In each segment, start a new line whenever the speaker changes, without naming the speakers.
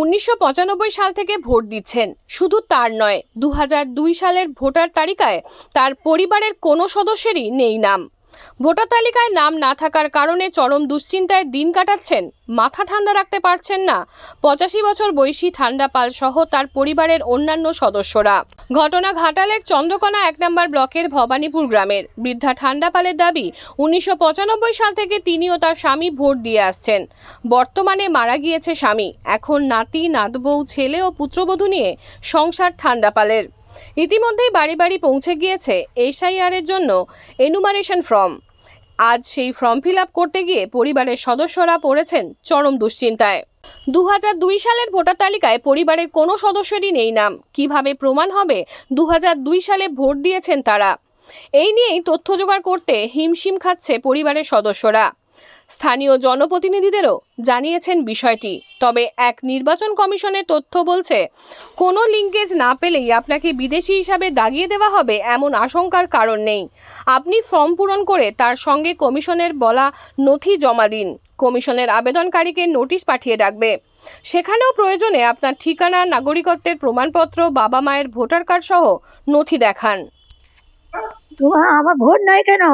উনিশশো পঁচানব্বই সাল থেকে ভোট দিচ্ছেন। শুধু তার নয় দু সালের ভোটার তালিকায় তার পরিবারের কোনো সদস্যেরই নেই নাম। ভোটার তালিকায় নাম না থাকার কারণে চরম দুশ্চিন্তায় দিন কাটাচ্ছেন। মাথা ঠান্ডা রাখতে পারছেন না। পঁচাশি বছর বয়সী ঠান্ডা পাল সহ তার পরিবারের অন্যান্য সদস্যরা। ঘটনা ঘাটালের চন্দ্রকোনা এক নম্বর ব্লকের ভবানীপুর গ্রামের। বৃদ্ধা ঠান্ডা পালের দাবি, উনিশশো পঁচানব্বই সাল থেকে তিনি ও তার স্বামী ভোট দিয়ে আসছেন। বর্তমানে মারা গিয়েছে স্বামী। এখন নাতি, নাতবউ, ছেলে ও পুত্রবধূ নিয়ে সংসার ঠান্ডা পালের। ইতিমধ্যেই বাড়ি বাড়ি পৌঁছে গিয়েছে এসআইআর এর জন্য এনুমারেশন ফর্ম আজ সেই ফর্ম ফিল আপ করতে গিয়ে পরিবারের সদস্যরা পড়েছেন চরম দুশ্চিন্তায়। দু দুই সালের ভোটার তালিকায় পরিবারের কোনো সদস্যরই নেই নাম। কীভাবে প্রমাণ হবে? দু দুই সালে ভোট দিয়েছেন তারা। এই নিয়েই তথ্য জোগাড় করতে হিমশিম খাচ্ছে পরিবারের সদস্যরা। স্থানীয় জনপ্রতিনিধিদেরও জানিয়েছেন বিষয়টি। তবে এক নির্বাচন কমিশনের তথ্য বলছে, কোনো লিঙ্কেজ না পেলেই আপনাকে বিদেশি হিসাবে দাগিয়ে দেওয়া হবে এমন আশঙ্কার কারণ নেই। আপনি ফর্ম পূরণ করে তার সঙ্গে কমিশনের বলা নথি জমা দিন। কমিশনের আবেদনকারীকে নোটিশ পাঠিয়ে ডাকবে। সেখানেও প্রয়োজনে আপনার ঠিকানা, নাগরিকত্বের প্রমাণপত্র, বাবা মায়ের ভোটার কার্ড সহ নথি দেখান।
তোমার আমার ভোট নাই কেন?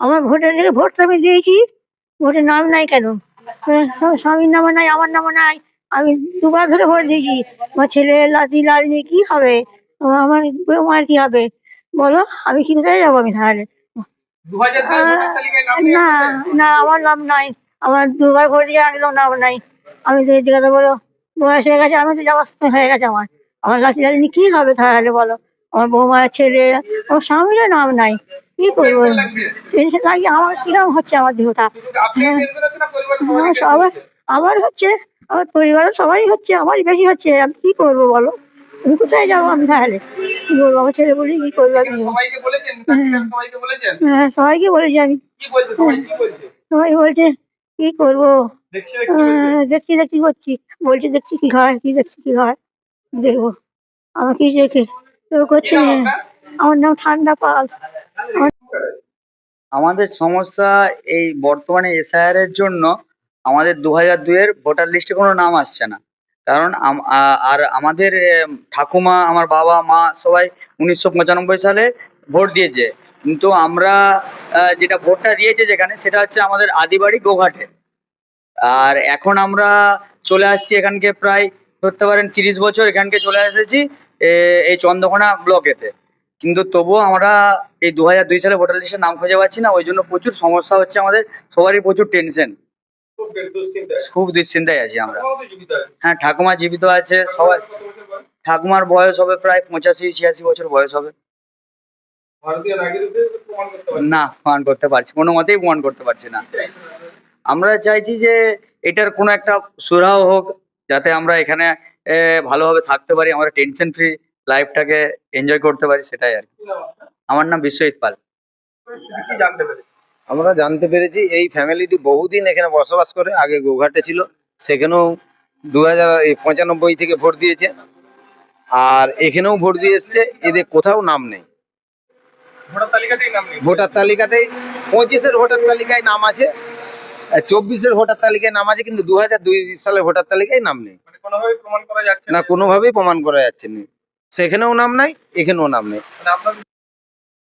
আমার ভোটের ভোট আমি দিয়েছি। ভোটের নাম নাই কেন? স্বামীর নামও নাই আমার নামও নাই। আমি দুবার ধরে ভোট দিয়েছি আমার ছেলে লাতি লাদিনি কি হবে? আমার আমার কি হবে? বলো আমি কি কোথায় যাব আমি তাহলে? না না আমার নাম নাই। আমার দুবার ভোট দিয়ে একদম নাম নাই। আমি তো এদিকে তো বলো বয়স হয়ে গেছে আমি তো যাওয়ার সময় হয়ে গেছে আমার। আমার লাতি লাদিনি কি হবে তাহলে বলো? আমার বৌমার ছেলে আমার স্বামীরও নাম নাই। কি করব?
টেনশন
লাগে আমার কিরম হচ্ছে আমার দেহটা? হ্যাঁ।
টেনশন হচ্ছে
আমার হচ্ছে আমার পরিবারের সবারই হচ্ছে আমারই বেশি হচ্ছে। আমি কি করব বলো? আমি কোথায় যাব আমি তাহলে? কি করব? আমার ছেলে বলি কি করব আমি?
বলেছেন
হ্যাঁ। সবাইকে বলেছি আমি।
সবাই বলছে?
কি করব?
দেখছি দেখছি
করছি। বলছে দেখছি কি হয় কি দেখছি কি হয়। দেখব। আমার কি দেখে? কেউ করছে না আমার নাম ঠান্ডা পাল
আমাদের সমস্যা এই বর্তমানে এসআইআর এর জন্য আমাদের দু হাজার দুইয়ের ভোটার লিস্টে কোনো নাম আসছে না। কারণ আর আমাদের ঠাকুমা, আমার বাবা, মা সবাই উনিশশো পঁচানব্বই সালে ভোট দিয়েছে। কিন্তু আমরা যেটা ভোটটা দিয়েছে যেখানে সেটা হচ্ছে আমাদের আদিবাড়ি গোঘাটে। আর এখন আমরা চলে আসছি এখানকে প্রায়, ধরতে পারেন তিরিশ বছর এখানকে চলে এসেছি এই চন্দ্রকোনা ব্লকেতে। কিন্তু তবুও আমরা এই দু হাজার দুই সালে ভোটার লিস্টে নাম খুঁজে পাচ্ছি না, ওই জন্য প্রচুর সমস্যা হচ্ছে আমাদের, সবারই প্রচুর টেনশন
খুব দুশ্চিন্তায়।
আছি আমরা? হ্যাঁ ঠাকুমা জীবিত আছে সবাই? ঠাকুমার বয়স হবে প্রায় পঁচাশি, ছিয়াশি বছর বয়স হবে না, প্রমাণ করতে পারছি, কোনো মতেই প্রমাণ করতে পারছি না আমরা চাইছি যে এটার কোনো একটা সুরাহ হোক, যাতে আমরা এখানে ভালোভাবে থাকতে পারি, আমরা টেনশন ফ্রি লাইফটাকে এনজয় করতে পারি সেটাই আর কি? আমার নাম বিশ্বজিৎ পাল।
আমরা জানতে পেরেছি এই ফ্যামিলিটি বহুদিন এখানে বসবাস করে আগে গোঘাটে ছিল সেখানেও দু হাজার পঁচানব্বই থেকে ভোট দিয়েছে। আর এখানেও ভোট দিয়ে এসছে এদের কোথাও নাম নেই।
ভোটার তালিকাতেই নাম নেই।
ভোটার তালিকাতে পঁচিশের ভোটার তালিকায় নাম আছে আর চব্বিশের ভোটার তালিকায় নাম আছে কিন্তু দু হাজার দুই সালের ভোটার তালিকায় নাম নেই।
মানে কোনোভাবেই প্রমাণ করা যাচ্ছে
না। কোনোভাবেই প্রমাণ করা যাচ্ছে না। সেখানেও নাম নাই এখানেও নাম নেই।
মানে